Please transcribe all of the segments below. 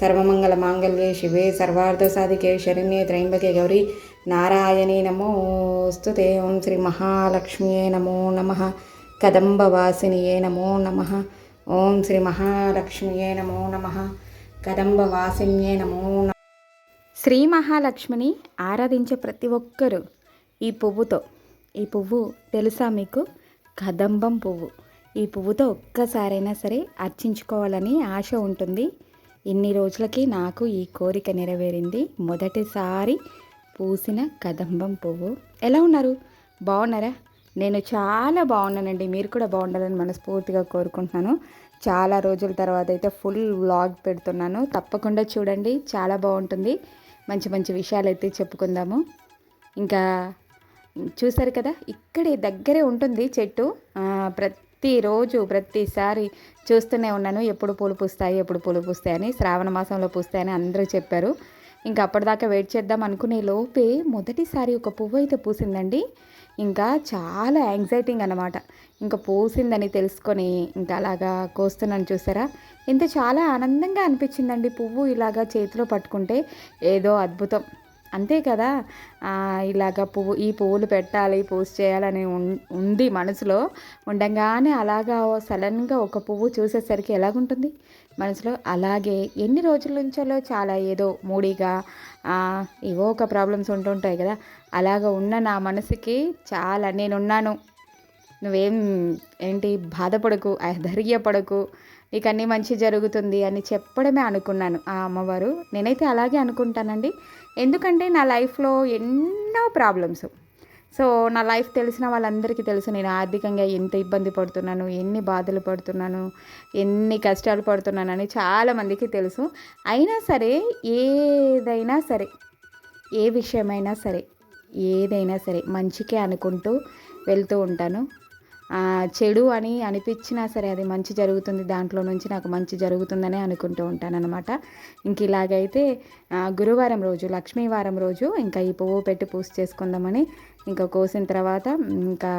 సర్వమంగళ మాంగళ్యే శివే సర్వార్థ సాధికే శరణ్యే త్రయంబకే గౌరీ. నారాయణీ నమోస్తు ఓం శ్రీ మహాలక్ష్మియే నమో నమ. కదంబవాసినియే నమో నమ. ఓం శ్రీ మహాలక్ష్మియే నమో నమ. కదంబవాసిన్యే నమో నమ. శ్రీ మహాలక్ష్మిని ఆరాధించే ప్రతి ఒక్కరూ ఈ పువ్వుతో ఈ పువ్వు తెలుసా మీకు? కదంబం పువ్వు. ఈ పువ్వుతో ఒక్కసారైనా సరే అర్చించుకోవాలని ఆశ ఉంటుంది. ఇన్ని రోజులకి నాకు ఈ కోరిక నెరవేరింది. మొదటిసారి పూసిన కదంబం పువ్వు. ఎలా ఉన్నారు? బాగున్నారా? నేను చాలా బాగున్నానండి. మీరు కూడా బాగుండాలని మనస్ఫూర్తిగా కోరుకుంటున్నాను. చాలా రోజుల తర్వాత అయితే ఫుల్ వ్లాగ్ పెడుతున్నాను. తప్పకుండా చూడండి. చాలా బాగుంటుంది. మంచి మంచి విషయాలు అయితే చెప్పుకుందాము. ఇంకా చూసారు కదా? ఇక్కడే దగ్గరే ఉంటుంది చెట్టు. ప్రతి ప్రతిరోజు ప్రతిసారి చూస్తూనే ఉన్నాను. ఎప్పుడు పూలు పూస్తాయి ఎప్పుడు పూలు పూస్తాయని శ్రావణ మాసంలో పూస్తాయని అందరూ చెప్పారు. ఇంకా అప్పటిదాకా వెయిట్ చేద్దాం అనుకునే లోపే మొదటిసారి ఒక పువ్వు అయితే పూసిందండి. ఇంకా చాలా యాంగ్జైటింగ్ అనమాట ఇంకా పూసిందని తెలుసుకొని ఇంకా అలాగా కోస్తున్నాను చూసారా? ఇంత చాలా ఆనందంగా అనిపించిందండి పువ్వు ఇలాగా చేతిలో పట్టుకుంటే. ఏదో అద్భుతం. అంతే కదా. ఇలాగ పువ్వు ఈ పువ్వులు పెట్టాలి పూజ చేయాలని ఉంది మనసులో. ఉండగానే అలాగా సడన్గా ఒక పువ్వు చూసేసరికి ఎలాగుంటుంది? మనసులో అలాగే. ఎన్ని రోజుల నుంచో చాలా ఏదో మూడిగా ఏవో ఒక ప్రాబ్లమ్స్ ఉంటుంటాయి కదా. అలాగ ఉన్న నా మనసుకి చాలా నేనున్నాను. నువ్వేం ఏంటి బాధపడకు అధైర్యపడకు. నీకు అన్నీ మంచి జరుగుతుంది అని చెప్పడమే అనుకున్నాను. ఆ అమ్మవారు నేనైతే అలాగే అనుకుంటానండి. ఎందుకంటే నా లైఫ్లో ఎన్నో ప్రాబ్లమ్స్. సో నా లైఫ్ తెలిసిన వాళ్ళందరికీ తెలుసు నేను ఆర్థికంగా ఎంత ఇబ్బంది పడుతున్నాను ఎన్ని బాధలు పడుతున్నాను ఎన్ని కష్టాలు పడుతున్నానని చాలామందికి తెలుసు. అయినా సరే ఏదైనా సరే ఏ విషయమైనా సరే ఏదైనా సరే మంచికే అనుకుంటూ వెళ్తూ ఉంటాను. చెడు అని అనిపించినా సరే అది మంచి జరుగుతుంది దాంట్లో నుంచి నాకు మంచి జరుగుతుందని అనుకుంటూ ఉంటాను అనమాట ఇంక ఇలాగైతే గురువారం రోజు లక్ష్మీవారం రోజు ఇంకా ఈ పువ్వు పెట్టి పూజ చేసుకుందామని ఇంకా కోసిన తర్వాత ఇంకా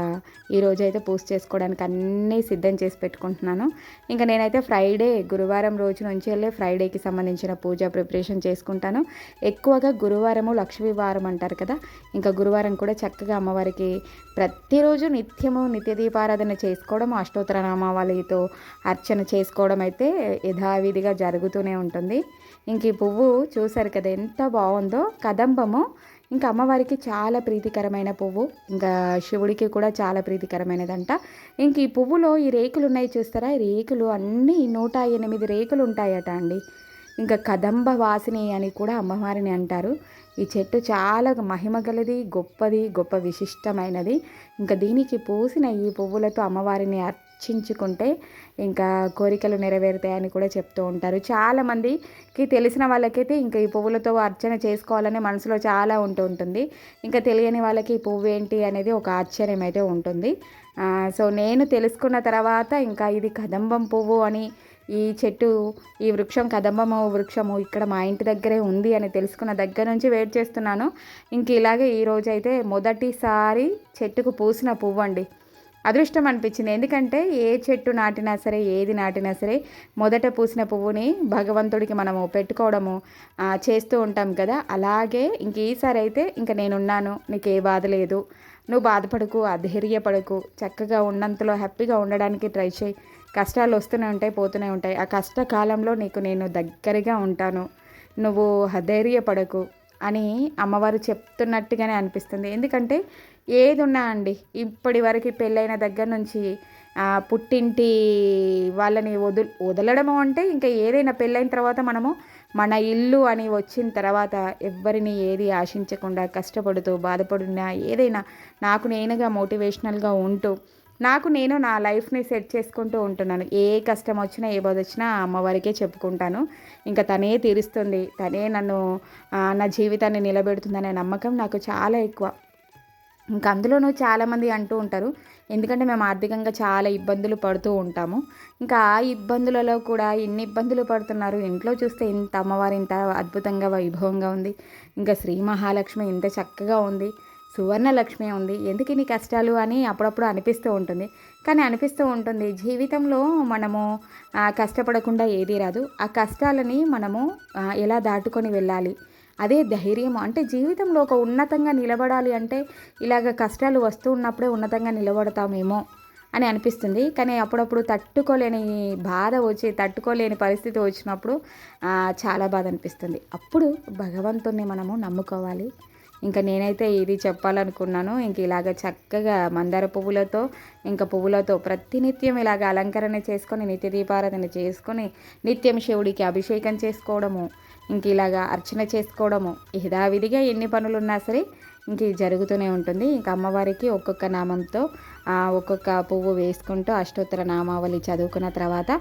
ఈ అయితే పూజ చేసుకోవడానికి అన్నీ సిద్ధం చేసి పెట్టుకుంటున్నాను. ఇంకా నేనైతే ఫ్రైడే గురువారం రోజు నుంచి వెళ్ళి ఫ్రైడేకి సంబంధించిన పూజ ప్రిపరేషన్ చేసుకుంటాను. ఎక్కువగా గురువారము లక్ష్మీవారం అంటారు కదా ఇంకా గురువారం కూడా చక్కగా అమ్మవారికి ప్రతిరోజు నిత్యము నిత్యదీప దీపారాధన చేసుకోవడం అష్టోత్తర నామావళితో అర్చన చేసుకోవడం అయితే యథావిధిగా జరుగుతూనే ఉంటుంది. ఇంక ఈ పువ్వు చూసారు కదా ఎంత బాగుందో? కదంబము. ఇంకా అమ్మవారికి చాలా ప్రీతికరమైన పువ్వు. ఇంకా శివుడికి కూడా చాలా ప్రీతికరమైనదంట. ఇంక ఈ పువ్వులో ఈ రేకులు ఉన్నాయి చూస్తారా? ఈ రేకులు అన్నీ నూట ఎనిమిది రేకులు ఉంటాయట అండి. ఇంకా కదంబ వాసిని అని కూడా అమ్మవారిని అంటారు. ఈ చెట్టు చాలా మహిమ గలది గొప్పది గొప్ప విశిష్టమైనది. ఇంకా దీనికి పూసిన ఈ పువ్వులతో అమ్మవారిని అర్చించుకుంటే ఇంకా కోరికలు నెరవేరుతాయని కూడా చెప్తూ ఉంటారు. చాలామందికి తెలిసిన వాళ్ళకైతే ఇంకా ఈ పువ్వులతో అర్చన చేసుకోవాలనే మనసులో చాలా ఉంటూ ఉంటుంది. ఇంకా తెలియని వాళ్ళకి ఈ పువ్వు ఏంటి అనేది ఒక ఆశ్చర్యం అయితే ఉంటుంది. సో నేను తెలుసుకున్న తర్వాత ఇంకా ఇది కదంబం పువ్వు అని ఈ చెట్టు ఈ వృక్షం కదంబము వృక్షము ఇక్కడ మా ఇంటి దగ్గరే ఉంది అని తెలుసుకున్న దగ్గర నుంచి వెయిట్ చేస్తున్నాను. ఇంక ఇలాగే ఈరోజైతే మొదటిసారి చెట్టుకు పూసిన పువ్వు అండి అదృష్టం అనిపించింది. ఎందుకంటే ఏ చెట్టు నాటినా సరే ఏది నాటినా సరే మొదట పూసిన పువ్వుని భగవంతుడికి మనము పెట్టుకోవడము చేస్తూ ఉంటాం కదా. అలాగే ఇంక ఈసారి అయితే ఇంక నేనున్నాను నీకు ఏ బాధ లేదు. నువ్వు బాధపడకు అధైర్యపడకు చక్కగా ఉన్నంతలో హ్యాపీగా ఉండడానికి ట్రై చేయి. కష్టాలు వస్తూనే ఉంటాయి పోతూనే ఉంటాయి. ఆ కష్టకాలంలో నీకు నేను దగ్గరగా ఉంటాను. నువ్వు అధైర్యపడకు. అని అమ్మవారు చెప్తున్నట్టుగానే అనిపిస్తుంది. ఎందుకంటే ఏది ఉన్నా అండి ఇప్పటి వరకు పెళ్ళైన దగ్గర నుంచి పుట్టింటి వాళ్ళని వదు వదలడము అంటే ఇంకా ఏదైనా పెళ్ళైన తర్వాత మనము మన ఇల్లు అని వచ్చిన తర్వాత ఎవ్వరిని ఏది ఆశించకుండా కష్టపడుతూ బాధపడినా ఏదైనా నాకు నేనుగా మోటివేషనల్గా ఉంటూ నాకు నేను నా లైఫ్ని సెట్ చేసుకుంటూ ఉంటున్నాను. ఏ కష్టం వచ్చినా ఏ బాధ వచ్చినా అమ్మవారికే చెప్పుకుంటాను. ఇంకా తనే తీరుస్తుంది. తనే నన్ను నా జీవితాన్ని నిలబెడుతుందనే నమ్మకం నాకు చాలా ఎక్కువ. ఇంకా అందులోనూ చాలామంది అంటూ ఉంటారు. ఎందుకంటే మేము ఆర్థికంగా చాలా ఇబ్బందులు పడుతూ ఉంటాము. ఇంకా ఆ ఇబ్బందులలో కూడా ఎన్ని ఇబ్బందులు పడుతున్నారు? ఇంట్లో చూస్తే ఇంత అమ్మవారు ఇంత అద్భుతంగా వైభవంగా ఉంది. ఇంకా శ్రీ మహాలక్ష్మి ఇంత చక్కగా ఉంది. సువర్ణలక్ష్మి ఉంది. ఎందుకు ఇన్ని కష్టాలు అని అప్పుడప్పుడు అనిపిస్తూ ఉంటుంది. కానీ అనిపిస్తూ ఉంటుంది జీవితంలో మనము కష్టపడకుండా ఏదీ రాదు. ఆ కష్టాలని మనము ఎలా దాటుకొని వెళ్ళాలి? అదే ధైర్యం అంటే జీవితంలో ఒక ఉన్నతంగా నిలబడాలి అంటే ఇలాగ కష్టాలు వస్తూ ఉన్నప్పుడే ఉన్నతంగా నిలబడతామేమో అని అనిపిస్తుంది. కానీ అప్పుడప్పుడు తట్టుకోలేని బాధ వచ్చి తట్టుకోలేని పరిస్థితి వచ్చినప్పుడు చాలా బాధ అనిపిస్తుంది. అప్పుడు భగవంతుణ్ణి మనము నమ్ముకోవాలి. ఇంకా నేనైతే ఇది చెప్పాలనుకున్నాను. ఇంక ఇలాగ చక్కగా మందార పువ్వులతో ఇంకా పువ్వులతో ప్రతినిత్యం ఇలాగ అలంకరణ చేసుకొని నిత్య దీపారాధన చేసుకొని నిత్యం శివుడికి అభిషేకం చేసుకోవడము ఇంక ఇలాగా అర్చన చేసుకోవడము యథావిధిగా ఎన్ని పనులు ఉన్నా సరే ఇంక ఇది జరుగుతూనే ఉంటుంది. ఇంకా అమ్మవారికి ఒక్కొక్క నామంతో ఒక్కొక్క పువ్వు వేసుకుంటూ అష్టోత్తర నామావళి చదువుకున్న తర్వాత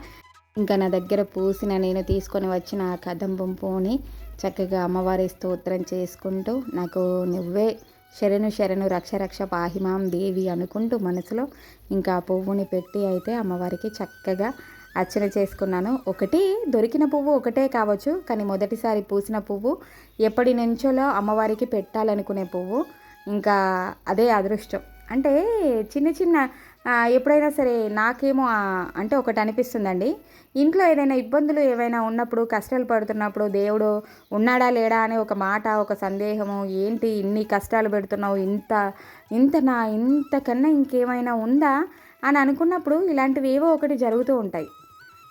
ఇంకా నా దగ్గర పూసిన నేను తీసుకొని వచ్చిన ఆ కదంబం పువ్వుని చక్కగా అమ్మవారి స్తోత్రం చేసుకుంటూ నాకు నువ్వే శరణు శరణు రక్ష రక్ష పాహిమాం దేవి అనుకుంటూ మనసులో ఇంకా ఆ పువ్వుని పెట్టి అయితే అమ్మవారికి చక్కగా అర్చన చేసుకున్నాను. ఒకటి దొరికిన పువ్వు ఒకటే కావచ్చు కానీ మొదటిసారి పూసిన పువ్వు ఎప్పటి నుంచోలో అమ్మవారికి పెట్టాలనుకునే పువ్వు. ఇంకా అదే అదృష్టం. అంటే చిన్న చిన్న ఎప్పుడైనా సరే నాకేమో అంటే ఒకటి అనిపిస్తుందండి. ఇంట్లో ఏదైనా ఇబ్బందులు ఏవైనా ఉన్నప్పుడు కష్టాలు పడుతున్నప్పుడు దేవుడు ఉన్నాడా లేడా అనే ఒక మాట ఒక సందేహము ఏంటి ఇన్ని కష్టాలు పెడుతున్నావు ఇంత ఇంత నా ఇంతకన్నా ఇంకేమైనా ఉందా అని అనుకున్నప్పుడు ఇలాంటివి ఏవో ఒకటి జరుగుతూ ఉంటాయి.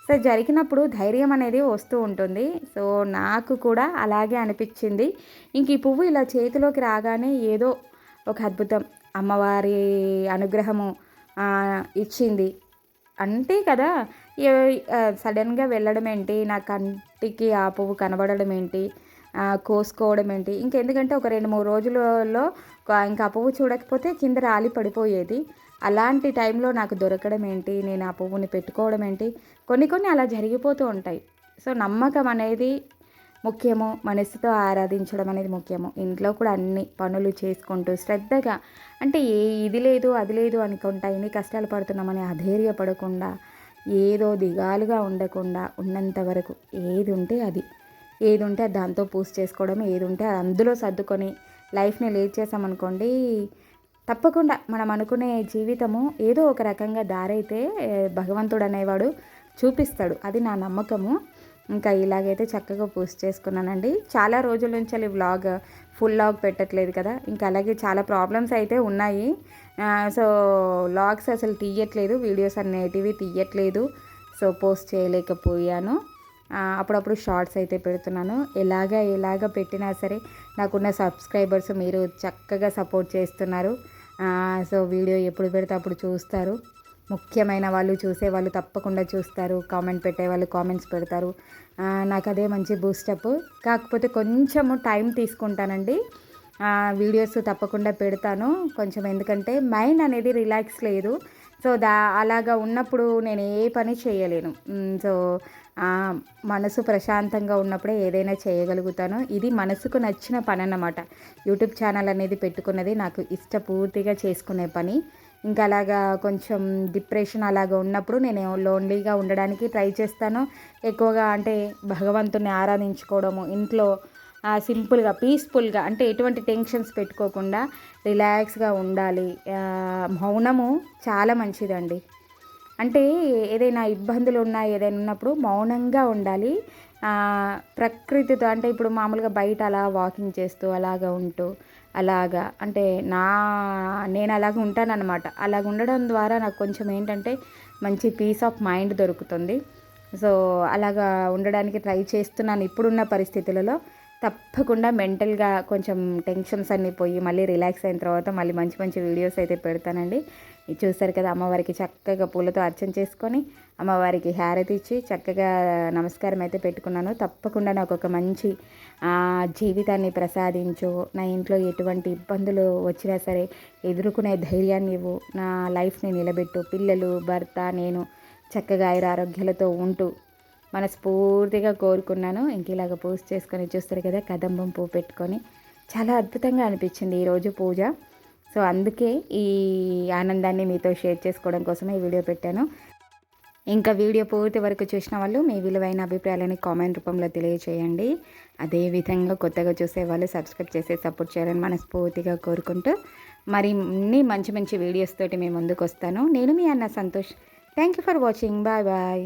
సో జరిగినప్పుడు ధైర్యం అనేది వస్తూ ఉంటుంది. సో నాకు కూడా అలాగే అనిపించింది. ఇంక ఈ పువ్వు ఇలా చేతిలోకి రాగానే ఏదో ఒక అద్భుతం. అమ్మవారి అనుగ్రహము ఇచ్చింది. అంతే కదా సడన్గా వెళ్ళడం ఏంటి? నా కంటికి ఆ పువ్వు కనబడడం ఏంటి? కోసుకోవడం ఏంటి? ఇంకెందుకంటే ఒక రెండు మూడు రోజులలో ఇంకా ఆ పువ్వు చూడకపోతే కింద రాలి పడిపోయేది. అలాంటి టైంలో నాకు దొరకడం ఏంటి? నేను ఆ పువ్వుని పెట్టుకోవడం ఏంటి? కొన్ని కొన్ని అలా జరిగిపోతూ ఉంటాయి. సో నమ్మకం అనేది ముఖ్యము. మనసుతో ఆరాధించడం అనేది ముఖ్యము. ఇంట్లో కూడా అన్ని పనులు చేసుకుంటూ శ్రద్ధగా అంటే ఏ ఇది లేదు అది లేదు అనుకుంటా ఎన్ని కష్టాలు పడుతున్నామని అధైర్యపడకుండా ఏదో దిగాలుగా ఉండకుండా ఉన్నంత వరకు ఏది ఉంటే అది. ఏది ఉంటే అది దాంతో పూజ చేసుకోవడం ఏది ఉంటే అది అందులో సర్దుకొని లైఫ్ని లీడ్ చేసామనుకోండి తప్పకుండా మనం అనుకునే జీవితము ఏదో ఒక రకంగా దారైతే భగవంతుడు అనేవాడు చూపిస్తాడు. అది నా నమ్మకము. ఇంకా ఇలాగైతే చక్కగా పోస్ట్ చేసుకున్నానండి. చాలా రోజుల నుంచి అది వ్లాగ్ ఫుల్ లాగ్ పెట్టట్లేదు కదా. ఇంకా అలాగే చాలా ప్రాబ్లమ్స్ అయితే ఉన్నాయి. సో లాగ్స్ అసలు తీయట్లేదు. వీడియోస్ అనేటివి తీయట్లేదు. సో పోస్ట్ చేయలేకపోయాను. అప్పుడప్పుడు షార్ట్స్ అయితే పెడుతున్నాను. ఎలాగ ఎలాగ పెట్టినా సరే నాకున్న సబ్స్క్రైబర్స్ మీరు చక్కగా సపోర్ట్ చేస్తున్నారు. సో వీడియో ఎప్పుడు పెడితే అప్పుడు చూస్తారు. ముఖ్యమైన వాళ్ళు చూసే వాళ్ళు తప్పకుండా చూస్తారు కామెంట్ పెట్టే వాళ్ళు కామెంట్స్ పెడతారు. నాకు అదే మంచి బూస్టప్ కాకపోతే కొంచెము టైం తీసుకుంటానండి. వీడియోస్ తప్పకుండా పెడతాను కొంచెం ఎందుకంటే మైండ్ అనేది రిలాక్స్ లేదు. సో దా అలాగా ఉన్నప్పుడు నేను ఏ పని చేయలేను. సో మనసు ప్రశాంతంగా ఉన్నప్పుడే ఏదైనా చేయగలుగుతాను. ఇది మనసుకు నచ్చిన పని అన్నమాట. యూట్యూబ్ ఛానల్ అనేది పెట్టుకున్నది నాకు ఇష్టపూర్తిగా చేసుకునే పని. ఇంకా అలాగా కొంచెం డిప్రెషన్ అలాగా ఉన్నప్పుడు నేను లోన్లీగా ఉండడానికి ట్రై చేస్తాను. ఎక్కువగా అంటే భగవంతుని ఆరాధించుకోవడము ఇంట్లో సింపుల్గా పీస్ఫుల్గా అంటే ఎటువంటి టెన్షన్స్ పెట్టుకోకుండా రిలాక్స్గా ఉండాలి. మౌనము చాలా మంచిదండి. అంటే ఏదైనా ఇబ్బందులు ఉన్నా ఏదైనా ఉన్నప్పుడు మౌనంగా ఉండాలి. ప్రకృతితో అంటే ఇప్పుడు మామూలుగా బయట అలా వాకింగ్ చేస్తూ అలాగా ఉంటూ అలాగా. అంటే నా నేను అలాగ ఉంటానన్నమాట. అలాగ ఉండడం ద్వారా నాకు కొంచెం ఏంటంటే మంచి పీస్ ఆఫ్ మైండ్ దొరుకుతుంది. సో అలాగా ఉండడానికి ట్రై చేస్తున్నాను ఇప్పుడున్న పరిస్థితులలో. తప్పకుండా మెంటల్గా కొంచెం టెన్షన్స్ అన్నీ పోయి మళ్ళీ రిలాక్స్ అయిన తర్వాత మళ్ళీ మంచి మంచి వీడియోస్ అయితే పెడతానండి. చూస్తారు కదా అమ్మవారికి చక్కగా పూలతో అర్చన చేసుకొని అమ్మవారికి హారతి ఇచ్చి చక్కగా నమస్కారం అయితే పెట్టుకున్నాను. తప్పకుండా నాకు ఒక మంచి ఆ, జీవితాన్ని ప్రసాదించు. నా ఇంట్లో ఎటువంటి ఇబ్బందులు వచ్చినా సరే ఎదుర్కొనే ధైర్యాన్ని ఇవ్వు. నా లైఫ్ని నిలబెట్టు. పిల్లలు భర్త నేను చక్కగా ఆయుర ఆరోగ్యాలతో ఉంటూ మనస్ఫూర్తిగా కోరుకున్నాను. ఇంక ఇలాగ పూజ చేసుకొని చూస్తారు కదా కదంబం పువ్వు పెట్టుకొని. చాలా అద్భుతంగా అనిపించింది ఈరోజు పూజ. సో అందుకే ఈ ఆనందాన్ని మీతో షేర్ చేసుకోవడం కోసమే ఈ వీడియో పెట్టాను. ఇంకా వీడియో పూర్తి వరకు చూసిన వాళ్ళు మీ విలువైన అభిప్రాయాలని కామెంట్ రూపంలో తెలియచేయండి. అదేవిధంగా కొత్తగా చూసే వాళ్ళు సబ్స్క్రైబ్ చేసి సపోర్ట్ చేయాలని మనస్ఫూర్తిగా కోరుకుంటూ మరి అన్ని మంచి మంచి వీడియోస్ తోటి మేము ముందుకు వస్తాను నేను మీ అన్న Santosh. Thank you for watching bye bye